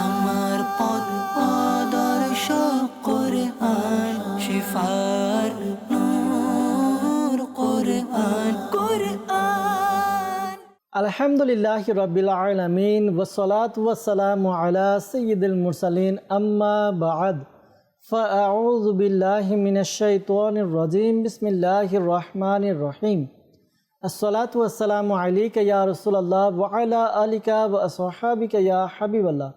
আমার পথ আদর্শ কোরআন শিফার নূর কোরআন কোরআন আলহামদুলিল্লাহ রবিল আলমিন ওসলাত ওয়াসালাম আলা সঈদুল মুরসালিন আম্মা বাদ فأعوذ بالله من الشيطان الرجيم بسم الله الرحمن الرحيم আসসালাতু আসসালামু আলিকা ইয়া রসুলাল্লাহ ওয়ালা আলিকা ওয়াসহাবিকা ইয়া হাবিবাল্লাহ।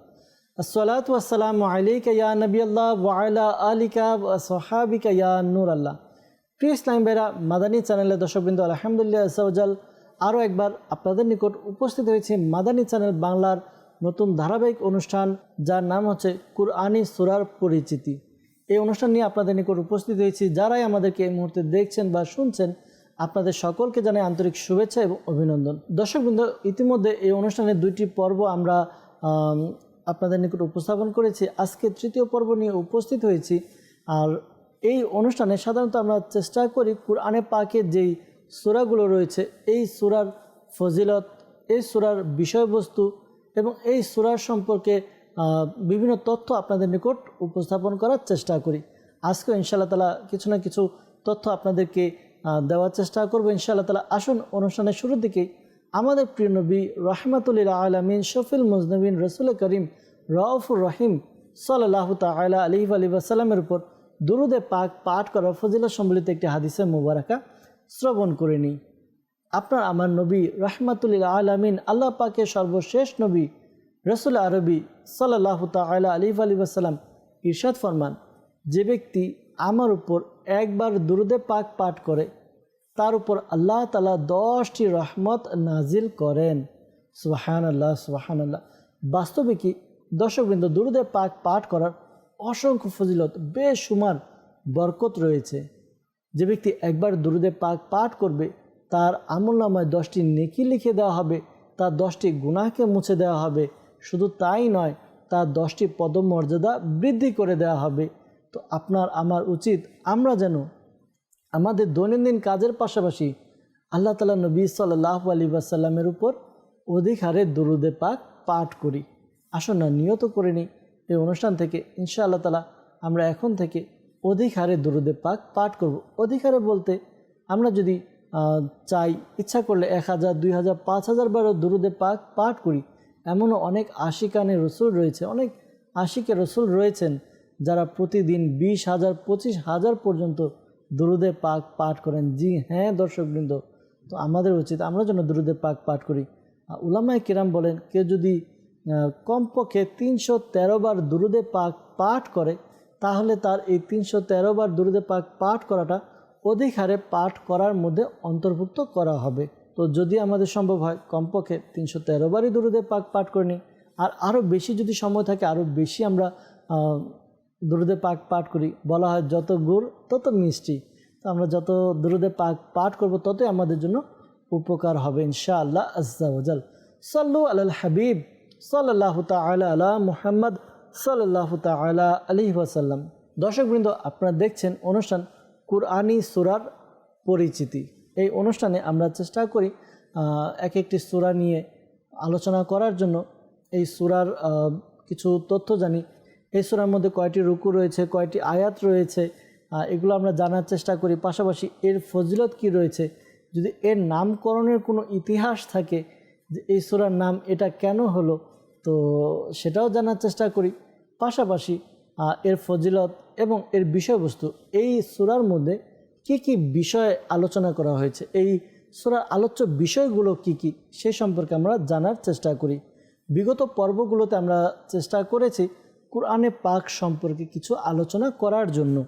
আসসালাতু আসসালামু আলিকা ইয়া নবী আল্লাহ ওয়ালা আলিকা ওয়াসহাবিকা ইয়া নূর আল্লাহ প্রিয় ইসলাম বেরা মাদানী চ্যানেলের দর্শকবৃন্দ, আলহামদুলিল্লাহ ইসাউজাল আরও একবার আপনাদের নিকট উপস্থিত হয়েছে মাদানী চ্যানেল বাংলার নতুন ধারাবাহিক অনুষ্ঠান, যার নাম হচ্ছে কুরআনি সুরার পরিচিতি। এই অনুষ্ঠান নিয়ে আপনাদের নিকট উপস্থিত হয়েছি যারাই আমাদেরকে এই মুহূর্তে দেখছেন বা শুনছেন আপনাদের সকলকে জানাই আন্তরিক শুভেচ্ছা এবং অভিনন্দন। দর্শকবৃন্দ ইতিমধ্যে এই অনুষ্ঠানের দুইটি পর্ব আমরা আপনাদের নিকট উপস্থাপন করেছি। আজকে তৃতীয় পর্ব নিয়ে উপস্থিত হয়েছি। আর এই অনুষ্ঠানে সাধারণত আমরা চেষ্টা করি কোরআনে পাকে যেই সূরাগুলো রয়েছে, এই সূরার ফজিলত, এই সূরার বিষয়বস্তু এবং এই সূরার সম্পর্কে বিভিন্ন তথ্য আপনাদের নিকট উপস্থাপন করার চেষ্টা করি। আজকেও ইনশাআল্লাহ তালা কিছু না কিছু তথ্য আপনাদেরকে দেওয়ার চেষ্টা করব, ইনশাআল্লাহ তালা আসুন অনুষ্ঠানের শুরুর দিকেই আমাদের প্রিয় নবী রহমাতুল্লিল আলমিন শফিল মুজনবিন রসুল করিম রউফুর রহিম সাল্লাহ তালা আলি আলী আসাল্লামের উপর দুরুদে পাক পাঠ করা ফজিলা সম্বলিত একটি হাদিসে মুবারাকা শ্রবণ করে নিই। আপনার আমার নবী রহমাতুল্লিল আলমিন আল্লাহ পাকে সর্বশেষ নবী রসুল আরবি সাল্লাহ তালা আলি আলী আসাল্লাম ইরশাদ ফরমান, যে ব্যক্তি আমার উপর একবার দুরুদে পাক পাঠ করে, তার উপর আল্লাহ তালা দশটি রহমত নাজিল করেন। সুবাহান আল্লাহ সুবাহান আল্লাহ বাস্তবে কি দর্শকবৃন্দ দুরুদে পাক পাঠ করার অসংখ্য ফজিলত বেশুমার বরকত রয়েছে। যে ব্যক্তি একবার দুরুদে পাক পাঠ করবে, তার আমল নামায় দশটি নেকি লিখে দেওয়া হবে, তার দশটি গুণাকে মুছে দেওয়া হবে। শুধু তাই নয়, তার দশটি পদমর্যাদা বৃদ্ধি করে দেওয়া হবে। তো আপনার, আমার উচিত আমরা যেন আমাদের দৈনন্দিন কাজের পাশাপাশি আল্লাহ তালা নবী সাল্লাহ আলী আসাল্লামের উপর অধিক হারে দরুদে পাক পাঠ করি। আসুন না, নিয়ত করে নিই। এই অনুষ্ঠান থেকে ইনশা আল্লাহ তালা আমরা এখন থেকে অধিক হারে দরুদে পাক পাঠ করব। অধিক হারে বলতে আমরা যদি চাই, ইচ্ছা করলে এক হাজার, দুই হাজার, পাঁচ হাজার বারো দরুদে পাক পাঠ করি। এমনও অনেক আশিকানে রসুল রয়েছে, অনেক আশিকে রসুল রয়েছেন যারা প্রতিদিন বিশ হাজার, পঁচিশ হাজার পর্যন্ত দুরুদে পাক পাঠ করেন, জি হ্যাঁ দর্শকবৃন্দ, তো আমাদের উচিত আমরা যেন দুরুদে পাক পাঠ করি। উলামায় কিরাম বলেন, কেউ যদি কমপক্ষে তিনশো তেরো বার দুরুদে পাক পাঠ করে, তাহলে তার এই তিনশো তেরো বার দুরুদে পাক পাঠ করাটা অধিক হারে পাঠ করার মধ্যে অন্তর্ভুক্ত করা হবে। তো যদি আমাদের সম্ভব হয়, কমপক্ষে তিনশো তেরো বারই দুরুদে পাক পাঠ করে নিই। আর আরও বেশি যদি সময় থাকে আরও বেশি আমরা দুরুদে পাক পাঠ করি। বলা হয় যত গুড়, তত মিষ্টি। তো আমরা যত দুরুদে পাক পাঠ করব, ততই আমাদের জন্য উপকার হবে ইনশা আল্লাহ আজ্জাওজাল সাল্লু আল হাবিব সাল্লাহ তালা আলা মুহাম্মদ সাল্লাহ তালা আলী ওয়াসাল্লাম দর্শকবৃন্দ, আপনারা দেখছেন অনুষ্ঠান কুরআনি সুরার পরিচিতি। এই অনুষ্ঠানে আমরা চেষ্টা করি এক একটি সুরা নিয়ে আলোচনা করার জন্য। এই সুরার কিছু তথ্য জানি। এই সুরার মধ্যে কয়টি রুকু রয়েছে, কয়টি আয়াত রয়েছে এগুলো আমরা জানার চেষ্টা করি। পাশাপাশি এর ফজিলত কি রয়েছে? যদি এর নামকরণের কোনো ইতিহাস থাকে যে এই সুরার নাম এটা কেন হলো, তো সেটাও জানার চেষ্টা করি। পাশাপাশি এর ফজিলত এবং এর বিষয়বস্তু, এই সুরার মধ্যে কি কি বিষয়ে আলোচনা করা হয়েছে? এই সুরার আলোচ্য বিষয়গুলো কি কি, সে সম্পর্কে আমরা জানার চেষ্টা করি। বিগত পর্বগুলোতে আমরা চেষ্টা করেছি কোরআনে পাক সম্পর্কে কিছু আলোচনা করার জন্য।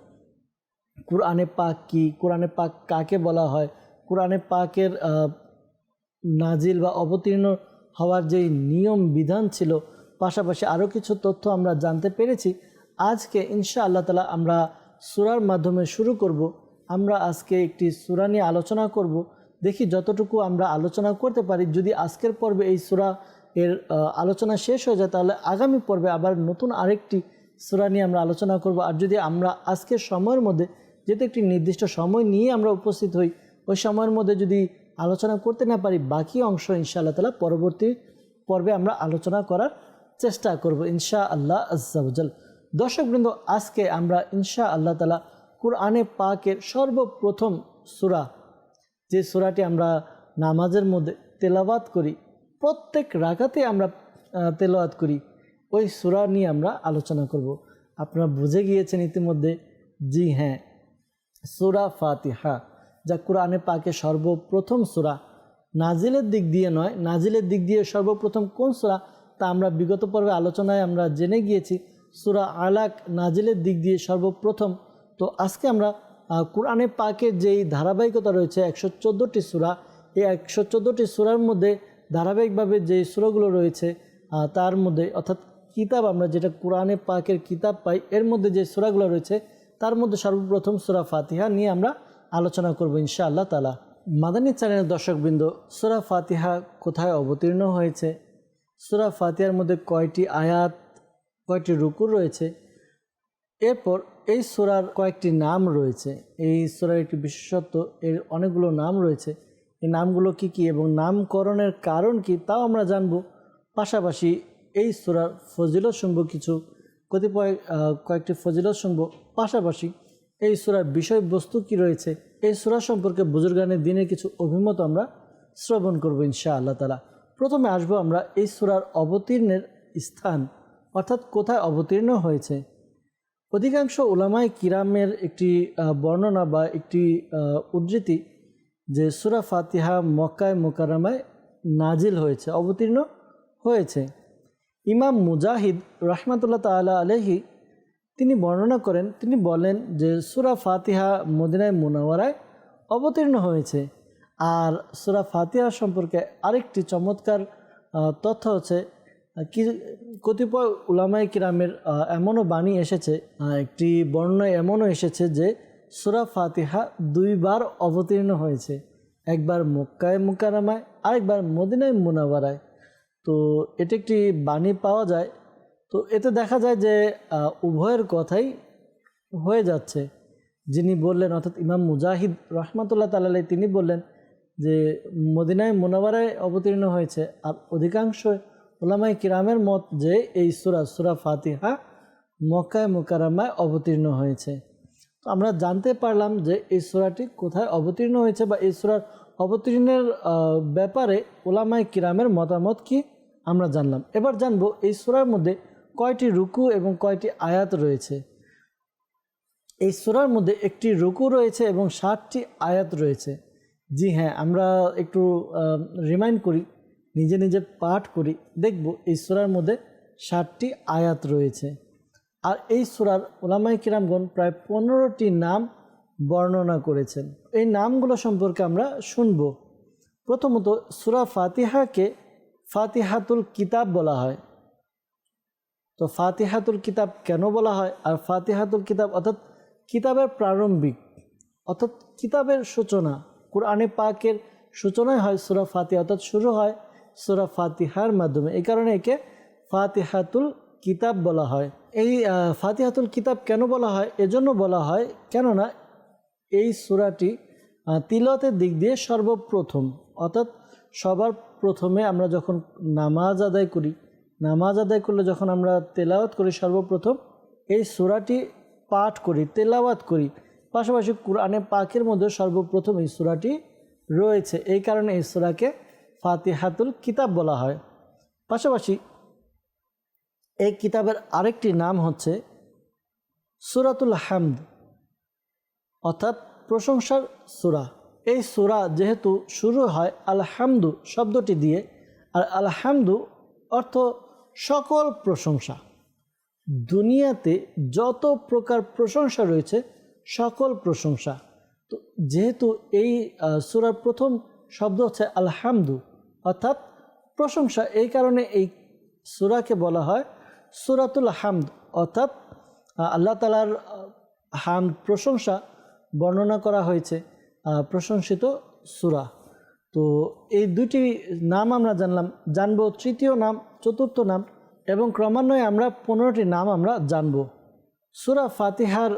কোরআনে পাক কি? কোরআনে পাক কাকে বলা হয়? কোরআনে পাকের নাজিল বা অবতীর্ণ হওয়ার যেই নিয়ম, বিধান ছিল, পাশাপাশি আরও কিছু তথ্য আমরা জানতে পেরেছি। আজকে ইনশা আল্লাহ তালা আমরা সুরার মাধ্যমে শুরু করব। আমরা আজকে একটি সুরা নিয়ে আলোচনা করব। দেখি যতটুকু আমরা আলোচনা করতে পারি। যদি আজকের পর্বে এই সুরা এর আলোচনা শেষ হয়ে যায়, তাহলে আগামী পর্বে আবার নতুন আরেকটি সুরা নিয়ে আমরা আলোচনা করব। আর যদি আমরা আজকের সময়ের মধ্যে যেহেতু একটি নির্দিষ্ট সময় নিয়ে আমরা উপস্থিত হই, ওই সময়ের মধ্যে যদি আলোচনা করতে না পারি, বাকি অংশ ইনশাআল্লাহ তালা পরবর্তী পর্বে আমরা আলোচনা করার চেষ্টা করব ইনশা আল্লাহ আজ্জাউজাল দর্শকবৃন্দ, আজকে আমরা ইনশা আল্লাহ তালা কুরআনে পাকের সর্বপ্রথম সূরা, যে সূরাটি আমরা নামাজের মধ্যে তেলাওয়াত করি প্রত্যেক রাগাতে আমরা আহ, তেলাওয়াত করি। ওই সূরা নিয়ে আমরা আলোচনা করব। আপনারা বুঝে গিয়েছেন ইতিমধ্যে? জি হ্যাঁ। সূরা ফাতিহা যা কোরআনে পাকে সর্বপ্রথম সূরা। নাজিলের দিক দিয়ে নয় নাজিলের দিক দিয়ে সর্বপ্রথম কোন সূরা? তা আমরা বিগত পর্বে আলোচনায় আমরা জেনে গিয়েছি। সুরা আলাক নাজিলের দিক দিয়ে সর্বপ্রথম। তো আজকে আমরা কোরআনে পাকের যেই ধারাবাহিকতা রয়েছে একশো চোদ্দোটি সূরা এই একশো চোদ্দোটি সূরার মধ্যে ধারাবাহিকভাবে যে সূরাগুলো রয়েছে তার মধ্যে, অর্থাৎ কিতাব আমরা যেটা কোরআনে পাকের কিতাব পাই, এর মধ্যে যে সূরাগুলো রয়েছে, তার মধ্যে সর্বপ্রথম সূরা ফাতিহা নিয়ে আমরা আলোচনা করব ইনশাআল্লাহ তালা মাদানী চ্যানেলের দর্শকবৃন্দ, সূরা ফাতিহা কোথায় অবতীর্ণ হয়েছে? সুরা ফাতিহার মধ্যে কয়টি আয়াত, কয়টি রুকু রয়েছে? এরপর এই সুরার কয়েকটি নাম রয়েছে। এই সূরার একটি বিশেষত্ব, এর অনেকগুলো নাম রয়েছে। এই নামগুলো কি কি এবং নামকরণের কারণ কি তাও আমরা জানব। পাশাপাশি এই সূরার ফজিলত শুনব কিছু, কতিপয় কয়েকটি ফজিলত শুনব। পাশাপাশি এই সূরার বিষয়বস্তু কি রয়েছে, এই সূরা সম্পর্কে বুজুর্গানের দিনের কিছু অভিমত আমরা শ্রবণ করব ইনশা আল্লাহ তালা প্রথমে আসব আমরা এই সূরার অবতীর্ণের স্থান, অর্থাৎ কোথায় অবতীর্ণ হয়েছে। অধিকাংশ ওলামায় কিরামের একটি বর্ণনা বা একটি উদ্ধৃতি যে সুরা ফাতিহা মক্কায় মোকারামায় নাজিল হয়েছে, অবতীর্ণ হয়েছে। ইমাম মুজাহিদ রহমাতুল্লাহ তালা আলহি তিনি বর্ণনা করেন, তিনি বলেন যে সুরা ফাতিহা মদিনায় মুনাওয়ারায় অবতীর্ণ হয়েছে। আর সুরা ফাতিহা সম্পর্কে আরেকটি চমৎকার তথ্য হচ্ছে কি, কতিপয় উলামাই কিরামের এমনও বাণী এসেছে একটি বর্ণনায় এমনও এসেছে যে সুরা ফাতিহা দুইবার অবতীর্ণ হয়েছে। একবার মক্কায় মুকারামায় আরেকবার মদিনায় মুনাওয়ারায়। তো এটি একটি বাণী পাওয়া যায়। তো এতে দেখা যায় যে উভয়ের কথাই হয়ে যাচ্ছে। যিনি বললেন, অর্থাৎ ইমাম মুজাহিদ রহমাতুল্লাহ তালাই তিনি বললেন যে, মদিনায় মোনাবারায় অবতীর্ণ হয়েছে। আর অধিকাংশ ওলামাই কিরামের মত যে, এই সুরা সুরা ফাতিহা মক্কায় মোকারামায় অবতীর্ণ হয়েছে। তো আমরা জানতে পারলাম যে এই সুরাটি কোথায় অবতীর্ণ হয়েছে বা এই সুরার অবতীর্ণের ব্যাপারে ওলামাই কিরামের মতামত কি আমরা জানলাম। এবার জানব এই সুরার মধ্যে কয়টি রুকু এবং কয়টি আয়াত রয়েছে। এই সূরার মধ্যে একটি রুকু রয়েছে এবং ষাটটি আয়াত রয়েছে। জি হ্যাঁ আমরা একটু রিমাইন্ড করি, নিজে নিজে পাঠ করি। দেখব এই সূরার মধ্যে ষাটটি আয়াত রয়েছে। আর এই সূরার ওলামাই কিরামগণ প্রায় পনেরোটি নাম বর্ণনা করেছেন। এই নামগুলো সম্পর্কে আমরা শুনব। প্রথমত সুরা ফাতিহাকে ফাতিহাতুল কিতাব বলা হয়। তো ফাতিহাতুল কিতাব কেন বলা হয়? আর ফাতিহাতুল কিতাব অর্থাৎ কিতাবের প্রারম্ভিক, অর্থাৎ কিতাবের সূচনা, কোরআনে পাকের সূচনায় হয় সুরা ফাতিহা, অর্থাৎ শুরু হয় সুরা ফাতিহার মাধ্যমে। এই কারণে একে ফাতিহাতুল কিতাব বলা হয়। এই ফাতিহাতুল কিতাব কেন বলা হয়? এজন্য বলা হয়, কেননা এই সূরাটি তিলতের দিক দিয়ে সর্বপ্রথম। অর্থাৎ সবার প্রথমে আমরা যখন নামাজ আদায় করি, নামাজ আদায় করলে যখন আমরা তেলাওয়াত করি সর্বপ্রথম, এই সূরাটি পাঠ করি, তেলাওয়াত করি। পাশাপাশি কোরআনে পাকের মধ্যে সর্বপ্রথম এই সূরাটি রয়েছে। এই কারণে এই সূরাকে ফাতিহাতুল কিতাব বলা হয়। পাশাপাশি এই কিতাবের আরেকটি নাম হচ্ছে সুরাতুল হামদ, অর্থাৎ প্রশংসার সূরা। এই সূরা যেহেতু শুরু হয় আলহামদু শব্দটি দিয়ে, আর আলহামদু অর্থ সকল প্রশংসা। দুনিয়াতে যত প্রকার প্রশংসা রয়েছে, সকল প্রশংসা। তো যেহেতু এই সূরার প্রথম শব্দ হচ্ছে আলহামদু, অর্থাৎ প্রশংসা, এই কারণে এই সূরাকে বলা হয় সূরাতুল হামদ, অর্থাৎ আল্লাহ তালার হাম প্রশংসা বর্ণনা করা হয়েছে প্রশংসিত সুরা। তো এই দুটি নাম আমরা জানলাম, জানব তৃতীয় নাম, চতুর্থ নাম, এবং ক্রমান্বয়ে আমরা পনেরোটি নাম আমরা জানব। সুরা ফাতিহার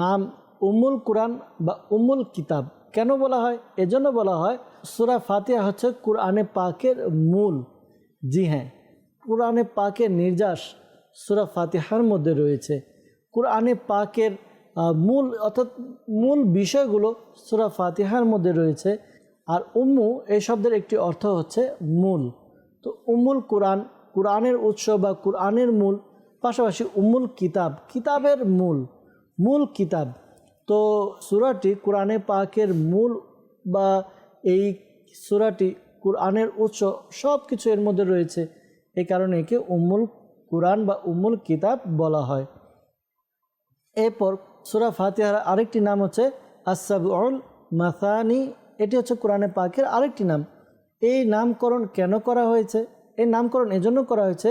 নাম উম্মুল কোরআন বা উম্মুল কিতাব। কেন বলা হয়? এজন্য বলা হয়, সুরা ফাতিহা হচ্ছে কোরআনে পাকের মূল। জি হ্যাঁ কোরআনে পাকের নির্যাস সুরা ফাতিহার মধ্যে রয়েছে। কোরআনে পাকের মূল, অর্থাৎ মূল বিষয়গুলো সুরা ফাতিহার মধ্যে রয়েছে। আর উম্মু এই শব্দের একটি অর্থ হচ্ছে মূল। তো উম্মুল কোরআন, কোরআনের উৎস বা কোরআনের মূল, পাশাপাশি উম্মুল কিতাব, কিতাবের মূল মূল কিতাব। তো সুরাটি কোরআনে পাকের মূল বা এই সুরাটি কোরআনের উৎস সব কিছু এর মধ্যে রয়েছে। এই কারণে একে উম্মুল কোরআন বা উম্মুল কিতাব বলা হয়। এরপর সুরা ফাতিহার আরেকটি নাম হচ্ছে আসাবুল মাসানি। এটি হচ্ছে কোরআনে পাকের আরেকটি নাম। এই নামকরণ কেন করা হয়েছে? এই নামকরণ এজন্য করা হয়েছে,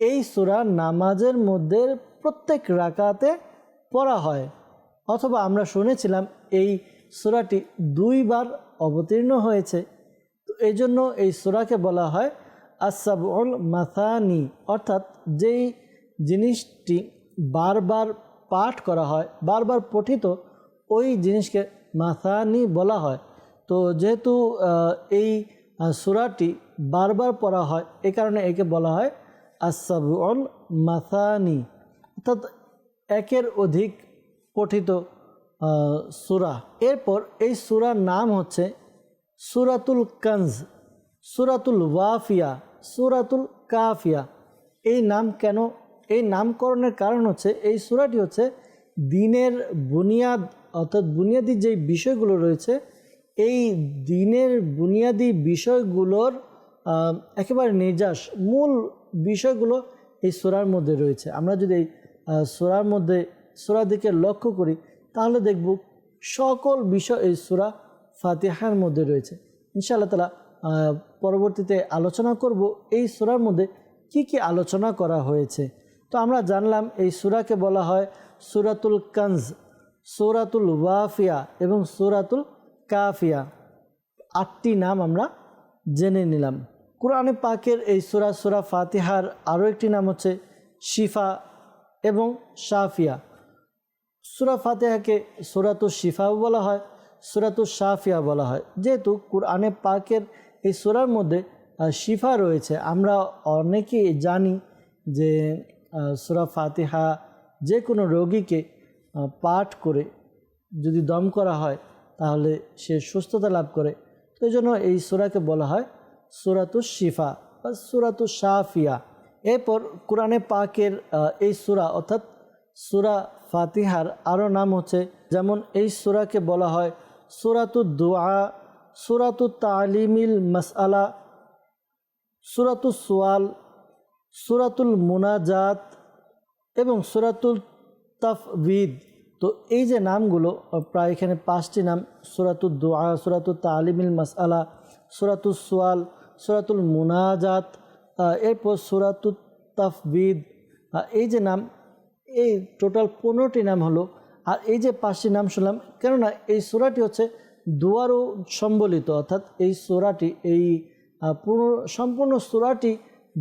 এই সুরা নামাজের মধ্যে প্রত্যেক রাকাতে পড়া হয়। অথবা আমরা শুনেছিলাম এই সুরাটি দুইবার অবতীর্ণ হয়েছে। তো এই জন্য এই সুরাকে বলা হয় আসাবুল মাথানি অর্থাৎ যেই জিনিসটি বারবার পাঠ করা হয়, বারবার পঠিত, ওই জিনিসকে মাথানি বলা হয়। তো যেহেতু এই সুরাটি বারবার পড়া হয়, এ কারণে একে বলা হয় আসাবুল মাথানি অর্থাৎ একের অধিক পঠিত সুরা। এরপর এই সুরার নাম হচ্ছে সুরাতুল কনজ, সুরাতুল ওয়াফিয়া, সুরাতুল কাফিয়া। এই নাম কেন, এই নামকরণের কারণ হচ্ছে, এই সুরাটি হচ্ছে দিনের বুনিয়াদ, অর্থাৎ বুনিয়াদি যেই বিষয়গুলো রয়েছে, এই দিনের বুনিয়াদি বিষয়গুলোর একেবারে নির্যাস মূল বিষয়গুলো এই সুরার মধ্যে রয়েছে। আমরা যদি এই সুরার মধ্যে, সুরার দিকে লক্ষ্য করি, তাহলে দেখব সকল বিষয় এই সুরা ফাতিহার মধ্যে রয়েছে। ইনশাআল্লাহ তালা পরবর্তীতে আলোচনা করব এই সুরার মধ্যে কি কি আলোচনা করা হয়েছে? তো আমরা জানলাম এই সুরাকে বলা হয় সুরাতুল কনজ, সুরাতুল ওয়াফিয়া এবং সুরাতুল কাফিয়া। আটটি নাম আমরা জেনে নিলাম। কোরআনে পাকের এই সুরা সুরা ফাতিহার আরও একটি নাম হচ্ছে শিফা এবং শাফিয়া। সুরা ফাতেহাকে সুরাতু শিফাও বলা হয়, সুরাতু শাফিয়া বলা হয়। যেহেতু কোরআনে পাকের এই সুরার মধ্যে শিফা রয়েছে। আমরা অনেকেই জানি যে সুরা ফাতিহা যে কোনো রোগীকে পাঠ করে যদি দম করা হয়, তাহলে সে সুস্থতা লাভ করে। তো জন্য এই সুরাকে বলা হয় সুরাতু শিফা বা সুরাতু শাফিয়া। এরপর কোরআনে পাকের এই সুরা অর্থাৎ সুরা ফাতিহার আরও নাম হচ্ছে, যেমন এই সুরাকে বলা হয় সুরাতু দোয়া সুরাতু তালিমিল মাসআলা সুরাতু সোয়াল, সুরাতুল মুনাজাত এবং সুরাতুল তাফবিদ। তো এই যে নামগুলো, প্রায় এখানে পাঁচটি নাম সুরাতুল দোয়া সুরাতুল তালিমিল মাসআলা সুরাতুল সোয়াল, সুরাতুল মুনাজাত এরপর সুরাতুল তাফবিদ। এই যে নাম, এই টোটাল পনেরোটি নাম হলো। আর এই যে পাঁচটি নাম শুনলাম, কেননা এই সোরাটি হচ্ছে দুয়ারও সম্বলিত, অর্থাৎ এই সোরাটি, এই পুরো সম্পূর্ণ সোরাটি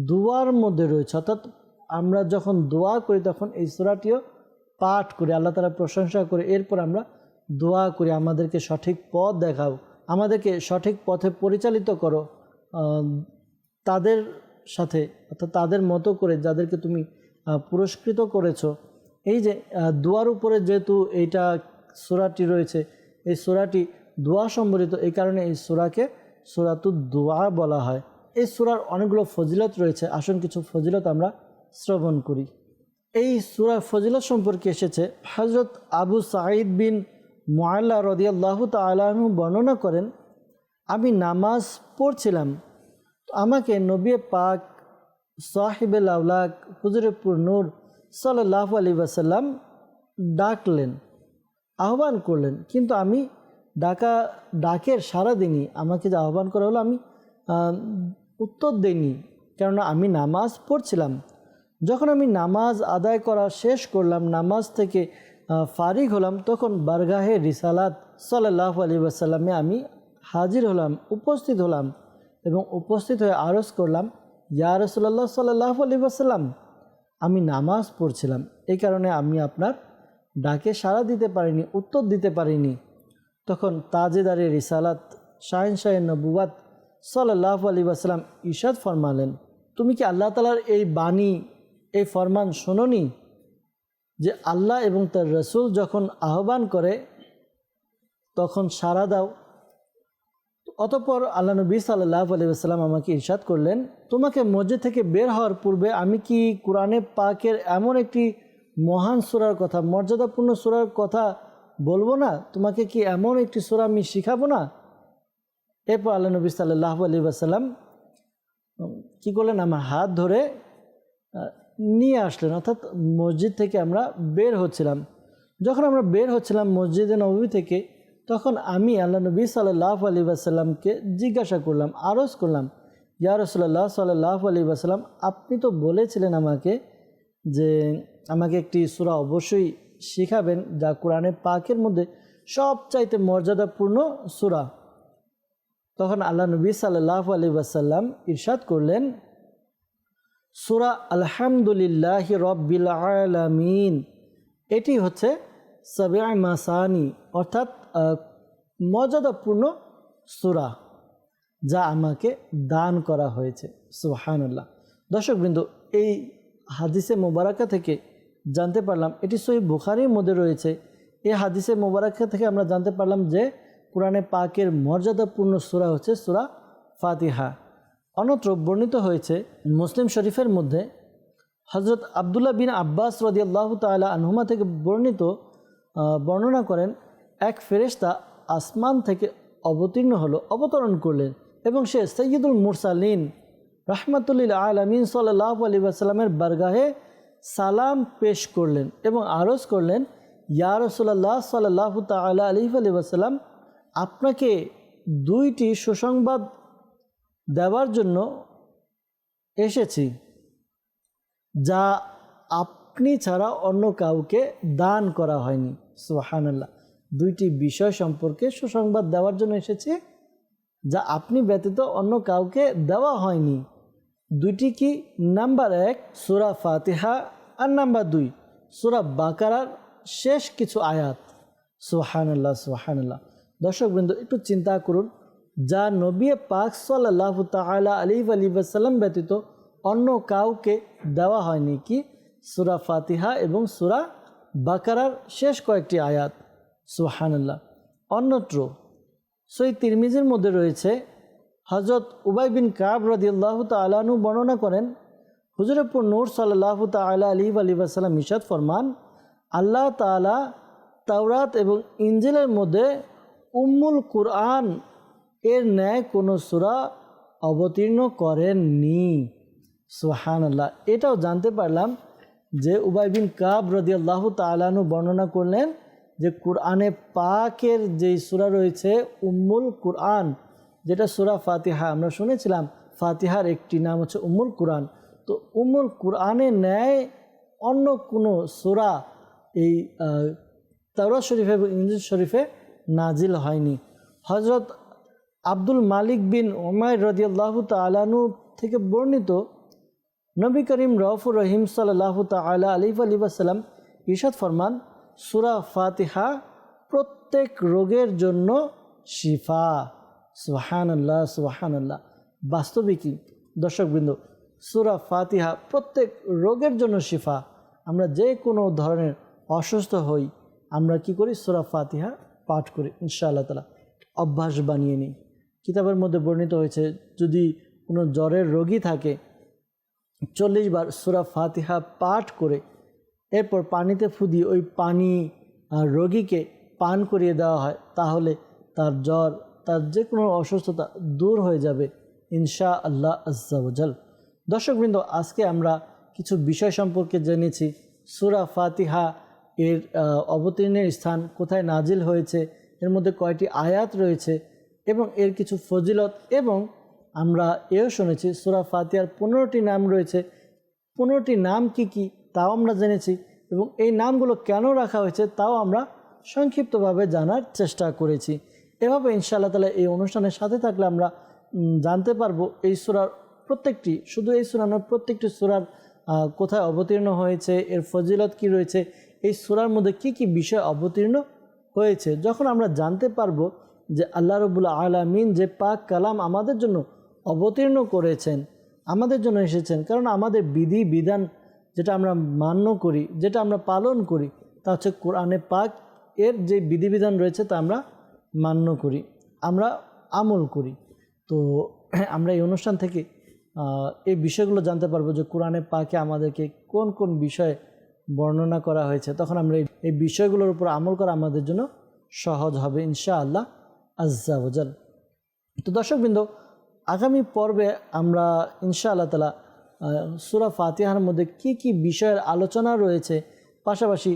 দুয়ার মধ্যে রয়েছে। অর্থাৎ আমরা যখন দোয়া করি, তখন এই সোরাটিও পাঠ করি, আল্লাহ তালা প্রশংসা করে। এরপর আমরা দোয়া করি, আমাদেরকে সঠিক পথ দেখাও, আমাদেরকে সঠিক পথে পরিচালিত করো। তাদের সাথে, অর্থাৎ তাদের মতো করে যাদেরকে তুমি পুরস্কৃত করেছ। এই যে দোয়ার উপরে যেহেতু এইটা সুরাটি রয়েছে, এই সুরাটি দোয়া সম্বলিত, এই কারণে এই সুরাকে সুরাতু দোয়া বলা হয়। এই সুরার অনেকগুলো ফজিলত রয়েছে। আসুন কিছু ফজিলত আমরা শ্রবণ করি। এই সুরা ফজিলত সম্পর্কে এসেছে হজরত আবু সাঈদ বিন মোয়াল্লা রদিয়াল্লাহ তালু বর্ণনা করেন, আমি নামাজ পড়ছিলাম। আমাকে নবী পাক সাহিবেল লাউলাক হুজুরপুর নূর সাল্লাহ আলী ওয়াসাল্লাম ডাকলেন, আহ্বান করলেন। কিন্তু আমি ডাকা, ডাকের সারা দিনই আমাকে যে আহ্বান করা হলো, আমি উত্তর দিইনি। কেননা আমি নামাজ পড়ছিলাম। যখন আমি নামাজ আদায় করা শেষ করলাম, নামাজ থেকে ফারিক হলাম, তখন বারগাহে রিসালাত সাল্লাহ আলী ওয়াসাল্লামে আমি হাজির হলাম, উপস্থিত হলাম এবং উপস্থিত হয়ে আরজ করলাম, ইয়া রসুল্লাহ সাল্লাহ আলী ওয়াসাল্লাম, আমি নামাজ পড়ছিলাম। এই কারণে আমি আপনার ডাকে সাড়া দিতে পারিনি, উত্তর দিতে পারিনি। তখন তাজেদারে রিসালাত শাহিন শাহের নবুয়াত সাল্লাহ আলী ওয়াসাল্লাম ইশাদ ফরমালেন, তুমি কি আল্লাহ তালার এই বাণী, এই ফরমান শোনোনি? যে আল্লাহ এবং তার রসুল যখন আহ্বান করে, তখন সাড়া দাও। অতপর আল্লাহ নবী সাল্লাহ আলিয়াল্লাম আমাকে ইরশাদ করলেন, তোমাকে মসজিদ থেকে বের হওয়ার পূর্বে আমি কি কোরআনে পাকের এমন একটি মহান সুরার কথা, মর্যাদাপূর্ণ সুরার কথা বলব না, তোমাকে কি এমন একটি সুরা আমি শিখাবো না? এরপর আল্লাহ নবী সাল্লাহ আলী আসাল্লাম কী করলেন? আমার হাত ধরে নিয়ে আসলেন। অর্থাৎ মসজিদ থেকে আমরা বের হচ্ছিলাম। যখন আমরা বের হচ্ছিলাম মসজিদে নবী থেকে, তখন আমি আল্লাহ নবী সাল্লাহ আলী আসাল্লামকে জিজ্ঞাসা করলাম, আরজ করলাম, ইয়া রসুল্লাহ সাল্লাহ আলী আসাল্লাম আপনি তো বলেছিলেন আমাকে যে আমাকে একটি সুরা অবশ্যই শিখাবেন, যা কোরআনে পাকের মধ্যে সবচাইতে মর্যাদাপূর্ণ সুরা। তখন আল্লাহ নবী সাল্লাহ আলী ওয়াসাল্লাম ইরশাদ করলেন, সুরা আলহামদুলিল্লাহ রব্বিল আলামিন। এটি হচ্ছে সাবিআ মাসানি, অর্থাৎ মর্যাদাপূর্ণ সুরা, যা আমাকে দান করা হয়েছে। সুহানুল্লাহ দর্শকবৃন্দ, এই হাদিসে মোবারকা থেকে জানতে পারলাম। এটি সহি বুখারির মধ্যে রয়েছে। এই হাদিসে মোবারকা থেকে আমরা জানতে পারলাম যে কোরআনে পাকের মর্যাদাপূর্ণ সুরা হচ্ছে সুরা ফাতিহা। অন্যত্র বর্ণিত হয়েছে মুসলিম শরীফের মধ্যে হজরত আবদুল্লাহ বিন আব্বাস রদিয়াল্লাহ তালা আনহুমা থেকে বর্ণিত বর্ণনা করেন, এক ফেরেশতা আসমান থেকে অবতীর্ণ হলো, অবতরণ করলেন এবং সে সৈয়দুল মুরসালিন রাহমাতুল্লিল আলমিন সাল্লাহ আলী আসাল্লামের বারগাহে সালাম পেশ করলেন এবং আরজ করলেন, ইয়া রসুল্লাহ সাল্লাহ তালা আলি আলী আসাল্লাম আপনাকে দুইটি সুসংবাদ দেওয়ার জন্য এসেছি, যা আপনি ছাড়া অন্য কাউকে দান করা হয়নি। সুহানাল্লাহ দুইটি বিষয় সম্পর্কে সুসংবাদ দেওয়ার জন্য এসেছি, যা আপনি ব্যতীত অন্য কাউকে দেওয়া হয়নি। দুইটি কি? নাম্বার এক, সুরা ফাতিহা আর নাম্বার দুই, সুরা বাকারার শেষ কিছু আয়াত। সুহানাল্লাহ সুহানাল্লাহ দর্শকবৃন্দ একটু চিন্তা করুন, যা নবী পাক সাল্লাহ তালা আলী আলী সাল্লাম ব্যতীত অন্য কাউকে দেওয়া হয়নি কি? সুরা ফাতিহা এবং সুরা বাকারার শেষ কয়েকটি আয়াত। সুহানাল্লাহ অন্যত্র সই তিরমিজের মধ্যে রয়েছে হজরত উবাই বিন কাব রদিয়াল্লাহ তালানু বর্ণনা করেন হুজুরপুর নূর সাল্লাহ তালা আলী আলী আসালাম ইশাদ ফরমান, আল্লাহ তালা তাওরাত এবং ইঞ্জিলের মধ্যে উম্মুল কুরআন এর ন্যায় কোনো সুরা অবতীর্ণ করেননি। সোহান আল্লাহ এটাও জানতে পারলাম যে উবাই বিন কাব রদিয়াল্লাহ তালানু বর্ণনা করলেন যে কোরআনে পাকের যেই সুরা রয়েছে, উম্মুল কুরআন যেটা সুরা ফাতিহা, আমরা শুনেছিলাম ফাতিহার একটি নাম হচ্ছে উমুল কুরআন। তো উমুল কুরআনের ন্যায় অন্য কোনো সুরা এই তাওরা শরীফে এবং ইংলিশ শরীফে নাজিল হয়নি। হজরত আব্দুল মালিক বিন ওমায় রদিয়াল্লাহ তালানু থেকে বর্ণিত নবী করিম রফুর রহিম সাল্লাহ তালা আলিফ আলী সাল্লাম ইশাদ ফরমান, সুরা ফাতিহা প্রত্যেক রোগের জন্য শিফা। সুহান আল্লাহ সুহান আল্লাহ বাস্তবিকই দর্শকবৃন্দ, সুরা ফাতিহা প্রত্যেক রোগের জন্য শিফা। আমরা যে কোনো ধরনের অসুস্থ হই, আমরা কি করি? সুরা ফাতিহা পাঠ করি, ইনশাআল্লাহ তালা অভ্যাস বানিয়ে নিই। কিতাবের মধ্যে বর্ণিত হয়েছে, যদি কোনো জ্বরের রোগী থাকে, চল্লিশ বার সুরা ফাতিহা পাঠ করে, এরপর পানিতে ফুদিয়ে ওই পানি রোগীকে পান করিয়ে দেওয়া হয়, তাহলে তার জ্বর তার যে কোনো অসুস্থতা দূর হয়ে যাবে ইনশা আল্লাহ আজ্জাওজাল দর্শকবৃন্দ আজকে আমরা কিছু বিষয় সম্পর্কে জেনেছি। সুরা ফাতিহা এর অবতীর্ণের স্থান কোথায় নাজিল হয়েছে, এর মধ্যে কয়টি আয়াত রয়েছে এবং এর কিছু ফজিলত এবং আমরা এও শুনেছি সুরা ফাতিহার পনেরোটি নাম রয়েছে। পনেরোটি নাম কি কি তাও আমরা জেনেছি এবং এই নামগুলো কেন রাখা হয়েছে তাও আমরা সংক্ষিপ্তভাবে জানার চেষ্টা করেছি। এভাবে ইনশাআল্লাহ তালা এই অনুষ্ঠানের সাথে থাকলে আমরা জানতে পারব এই সুরার প্রত্যেকটি, শুধু এই সুরা নয়, প্রত্যেকটি সুরার কোথায় অবতীর্ণ হয়েছে, এর ফজিলত কি রয়েছে, এই সুরার মধ্যে কি কি বিষয় অবতীর্ণ হয়েছে, যখন আমরা জানতে পারব যে আল্লাহ রবুল্লা আলামিন যে পাক কালাম আমাদের জন্য অবতীর্ণ করেছেন, আমাদের জন্য এসেছেন, কারণ আমাদের বিধি, বিধান যেটা আমরা মান্য করি, যেটা আমরা পালন করি, তা হচ্ছে কোরআনে পাক এর যে বিধিবিধান রয়েছে তা আমরা মান্য করি, আমরা আমল করি। তো আমরা এই অনুষ্ঠান থেকে এই বিষয়গুলো জানতে পারব যে কোরআনে পাকে আমাদেরকে কোন কোন বিষয়ে বর্ণনা করা হয়েছে। তখন আমরা এই- বিষয়গুলোর উপর আমল করা আমাদের জন্য সহজ হবে ইনশা আল্লাহ আজ্জাওজাল তো দর্শকবৃন্দ, আগামী পর্বে আমরা ইনশা আল্লাহ তালা সুরা ফাতিহার মধ্যে কি কি বিষয়ের আলোচনা রয়েছে, পাশাপাশি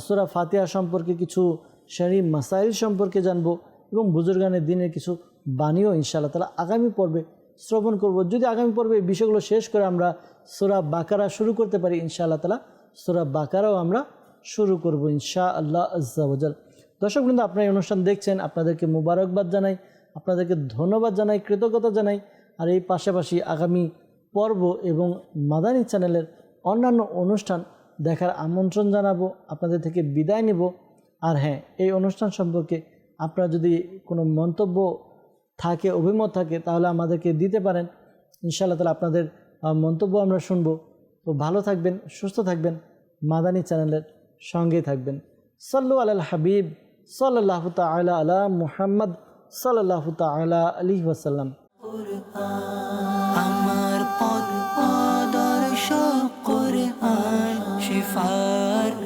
সুরা ফাতিহা সম্পর্কে কিছু শারী মাসাইল সম্পর্কে জানব এবং বুজুর্গানের দিনের কিছু বাণীও ইনশাআল্লাহ তালা আগামী পর্বে শ্রবণ করব। যদি আগামী পর্বে এই বিষয়গুলো শেষ করে আমরা সোরা বাকারা শুরু করতে পারি ইনশাআল্লাহ তালা সোরা বাকারাও আমরা শুরু করব ইনশা আল্লাহ আজ্জাওজাল দর্শকবৃন্দ আপনার এই অনুষ্ঠান দেখছেন, আপনাদেরকে মুবারকবাদ জানাই, আপনাদেরকে ধন্যবাদ জানাই, কৃতজ্ঞতা জানাই। আর এই পাশাপাশি আগামী পর্ব এবং মাদানী চ্যানেলের অন্যান্য অনুষ্ঠান দেখার আমন্ত্রণ জানাব, আপনাদের থেকে বিদায় নেব। আর হ্যাঁ এই অনুষ্ঠান সম্পর্কে আপনার যদি কোনো মন্তব্য থাকে, অভিমত থাকে, তাহলে আমাদেরকে দিতে পারেন। ইনশাআল্লাহ তালা আপনাদের মন্তব্য আমরা শুনব। তো ভালো থাকবেন, সুস্থ থাকবেন। মাদানী চ্যানেলের সঙ্গেই থাকবেন। সাল্লু আল হাবিব সাল্লাহ তালা আলা মুহাম্মদ সাল্লাহ তালা আলি ওসাল্লাম আমার পদ আদর্শ করে শিফার